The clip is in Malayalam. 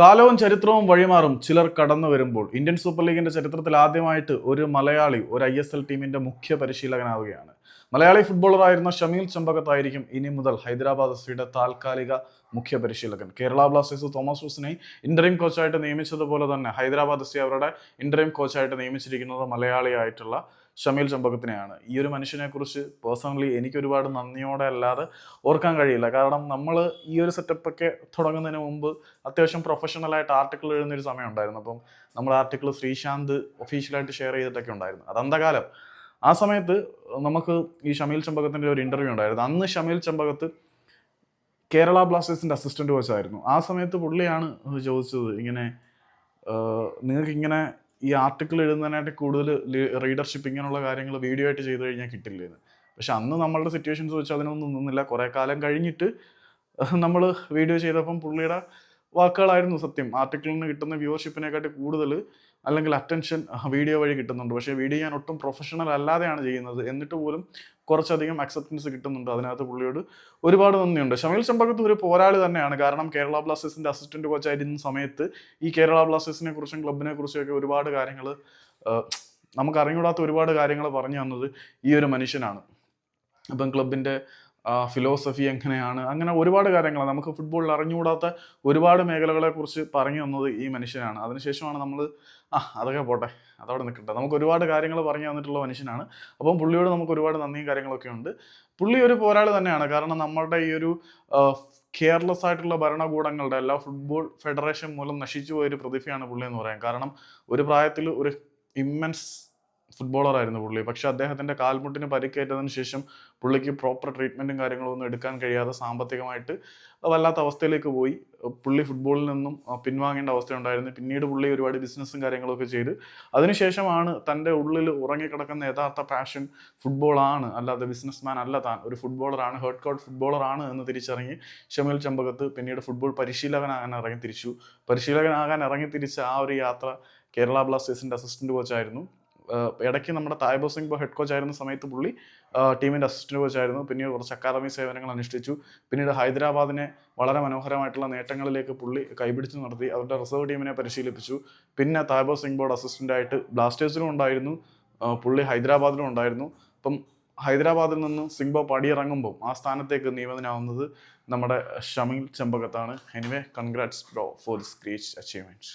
കാലവും ചരിത്രവും വഴിമാറും ചിലർ കടന്നു വരുമ്പോൾ ഇന്ത്യൻ സൂപ്പർ ലീഗിന്റെ ചരിത്രത്തിൽ ആദ്യമായിട്ട് ഒരു മലയാളി ഒരു ഐ ടീമിന്റെ മുഖ്യ പരിശീലകനാവുകയാണ്. മലയാളി ഫുട്ബോളറായിരുന്ന ഷമീൽ ചമ്പകത്തായിരിക്കും ഇനി മുതൽ ഹൈദരാബാദ് എഫ് സിയുടെ താൽക്കാലിക മുഖ്യ പരിശീലകൻ. കേരള ബ്ലാസ്റ്റേഴ്സ് തോമസ് ഹൂസിനെ ഇന്റർവ്യൂ കോച്ചായിട്ട് നിയമിച്ചതുപോലെ തന്നെ ഹൈദരാബാദ് എഫ് സി അവരുടെ ഇന്റർവ്യൂ കോച്ചായിട്ട് നിയമിച്ചിരിക്കുന്നത് മലയാളിയായിട്ടുള്ള ഷമീൽ ചമ്പകത്തിനെയാണ്. ഈ ഒരു മനുഷ്യനെ കുറിച്ച് പേഴ്സണലി എനിക്ക് ഒരുപാട് നന്ദിയോടെ അല്ലാതെ ഓർക്കാൻ കഴിയില്ല. കാരണം നമ്മൾ ഈ ഒരു സെറ്റപ്പൊക്കെ തുടങ്ങുന്നതിന് മുമ്പ് അത്യാവശ്യം പ്രൊഫഷണലായിട്ട് ആർട്ടിക്കിൾ എഴുതുന്ന ഒരു സമയം ഉണ്ടായിരുന്നു. അപ്പം നമ്മൾ ആർട്ടിക്കിൾ ശ്രീശാന്ത് ഒഫീഷ്യലായിട്ട് ഷെയർ ചെയ്തിട്ടൊക്കെ ഉണ്ടായിരുന്നു. അത് അന്തകാലം ആ സമയത്ത് നമുക്ക് ഈ ഷമീൽ ചമ്പകത്തിന്റെ ഒരു ഇന്റർവ്യൂ ഉണ്ടായിരുന്നു. അന്ന് ഷമീൽ ചമ്പകത്ത് കേരള ബ്ലാസ്റ്റേഴ്സിന്റെ അസിസ്റ്റന്റ് കോച്ചായിരുന്നു ആ സമയത്ത് പുള്ളിയാണ് ചോദിച്ചത് ഇങ്ങനെ നിങ്ങൾക്ക് ഇങ്ങനെ ഈ ആർട്ടിക്കിൾ എഴുതുന്നതിനായിട്ട് കൂടുതൽ റീഡർഷിപ്പ് ഇങ്ങനെയുള്ള കാര്യങ്ങൾ വീഡിയോ ആയിട്ട് ചെയ്തു കഴിഞ്ഞാൽ കിട്ടില്ല എന്ന്. പക്ഷെ അന്ന് നമ്മളുടെ സിറ്റുവേഷൻസ് വെച്ച് അതിനൊന്നും നിന്നില്ല. കുറേ കാലം കഴിഞ്ഞിട്ട് നമ്മൾ വീഡിയോ ചെയ്തപ്പം പുള്ളിയുടെ വാക്കുകളായിരുന്നു സത്യം. ആർട്ടിക്കിളിൽ നിന്ന് കിട്ടുന്ന വ്യൂവർഷിപ്പിനെക്കാട്ടി കൂടുതൽ അല്ലെങ്കിൽ അറ്റൻഷൻ വീഡിയോ വഴി കിട്ടുന്നുണ്ട്. പക്ഷേ വീഡിയോ ഞാൻ ഒട്ടും പ്രൊഫഷണൽ അല്ലാതെയാണ് ചെയ്യുന്നത്. എന്നിട്ട് പോലും കുറച്ചധികം അക്സെപ്റ്റൻസ് കിട്ടുന്നുണ്ട് അതിനകത്ത് പുള്ളിയോട്. ഒരുപാട് നന്ദിയുണ്ട്. ഷമീൽ ചമ്പകത്ത് ഒരു പോരാളി തന്നെയാണ്. കാരണം കേരള ബ്ലാസ്റ്റേഴ്സിന്റെ അസിസ്റ്റന്റ് കോച്ചായിരുന്ന സമയത്ത് ഈ കേരള ബ്ലാസ്റ്റേഴ്സിനെ കുറിച്ചും ക്ലബിനെ കുറിച്ചും ഒക്കെ ഒരുപാട് കാര്യങ്ങൾ നമുക്ക് അറിഞ്ഞൂടാത്ത ഒരുപാട് കാര്യങ്ങൾ പറഞ്ഞു തന്നത് ഈ ഒരു മനുഷ്യനാണ്. അപ്പം ക്ലബിന്റെ ഫിലോസഫി എങ്ങനെയാണ്? അങ്ങനെ ഒരുപാട് കാര്യങ്ങൾ നമുക്ക് ഫുട്ബോളിൽ അറിഞ്ഞുകൂടാത്ത ഒരുപാട് മേഖലകളെ കുറിച്ച് പറഞ്ഞു തന്നത് ഈ മനുഷ്യനാണ്. അതിനുശേഷമാണ് നമ്മൾ ആ അതൊക്കെ പോട്ടെ. അതവിടെ നിൽക്കട്ടെ. നമുക്ക് ഒരുപാട് കാര്യങ്ങൾ പറഞ്ഞു തന്നിട്ടുള്ള മനുഷ്യനാണ്. അപ്പം പുള്ളിയോട് നമുക്ക് ഒരുപാട് നന്ദിയും കാര്യങ്ങളൊക്കെ ഉണ്ട്. പുള്ളി ഒരു പോരാളി തന്നെയാണ്. കാരണം നമ്മളുടെ ഈ ഒരു കെയർലെസ് ആയിട്ടുള്ള ഭരണകൂടങ്ങളുടെ എല്ലാ ഫുട്ബോൾ ഫെഡറേഷൻ മൂലം നശിച്ചു പോയൊരു പ്രതിഭയാണ് പുള്ളി എന്ന് പറയാം. കാരണം ഒരു പ്രായത്തിൽ ഒരു ഇമ്മൻസ് ഫുട്ബോളറായിരുന്നു പുള്ളി. പക്ഷെ അദ്ദേഹത്തിന്റെ കാൽമുട്ടിന് പരിക്കേറ്റതിന് ശേഷം പുള്ളിക്ക് പ്രോപ്പർ ട്രീറ്റ്മെന്റും കാര്യങ്ങളും ഒന്നും എടുക്കാൻ കഴിയാതെ സാമ്പത്തികമായിട്ട് വല്ലാത്ത അവസ്ഥയിലേക്ക് പോയി. പുള്ളി ഫുട്ബോളിൽ നിന്നും പിൻവാങ്ങേണ്ട അവസ്ഥയുണ്ടായിരുന്നു. പിന്നീട് പുള്ളി ഒരുപാട് ബിസിനസ്സും കാര്യങ്ങളൊക്കെ ചെയ്ത്. അതിനുശേഷമാണ് തന്റെ ഉള്ളിൽ ഉറങ്ങിക്കിടക്കുന്ന യഥാർത്ഥ പാഷൻ ഫുട്ബോളാണ് അല്ലാതെ ബിസിനസ്മാൻ അല്ല താൻ. ഒരു ഫുട്ബോളറാണ് ഹേർട്ട് കോട്ട് ഫുട്ബോളറാണ് എന്ന് തിരിച്ചറിഞ്ഞ് ഷമീൽ ചമ്പകത്ത് പിന്നീട് ഫുട്ബോൾ പരിശീലകനാകാൻ ഇറങ്ങി തിരിച്ചു. പരിശീലകനാകാൻ ഇറങ്ങി തിരിച്ച ആ ഒരു യാത്ര കേരള ബ്ലാസ്റ്റേഴ്സിന്റെ അസിസ്റ്റന്റ് കോച്ചായിരുന്നു ഇടയ്ക്ക് നമ്മുടെ തായ്ബോ സിംഗ് ഹെഡ് കോച്ച് ആയിരുന്ന സമയത്ത് പുള്ളി ടീമിന്റെ അസിസ്റ്റന്റ് കോച്ച് ആയിരുന്നു. പിന്നീട് കുറച്ച് അക്കാദമി സേവനങ്ങൾ അനുഷ്ഠിച്ചു. പിന്നീട് ഹൈദരാബാദിനെ വളരെ മനോഹരമായിട്ടുള്ള നേട്ടങ്ങളിലേക്ക് പുള്ളി കൈപിടിച്ച് നടത്തി. അവരുടെ റിസർവ് ടീമിനെ പരിശീലിപ്പിച്ചു. പിന്നെ തായ്ബോ സിംഗ് ബോർഡ് അസിസ്റ്റന്റ് ആയിട്ട് ബ്ലാസ്റ്റേഴ്സിലും ഉണ്ടായിരുന്നു. പുള്ളി ഹൈദരാബാദിലും ഉണ്ടായിരുന്നു. അപ്പം ഹൈദരാബാദിൽ നിന്ന് സിംഗ്ബോ പടിയിറങ്ങുമ്പോൾ ആ സ്ഥാനത്തേക്ക് നിയമിതനാവുന്നത് നമ്മുടെ Shamil ചെമ്പകത്താണ്. Anyway congrats bro for this great achievement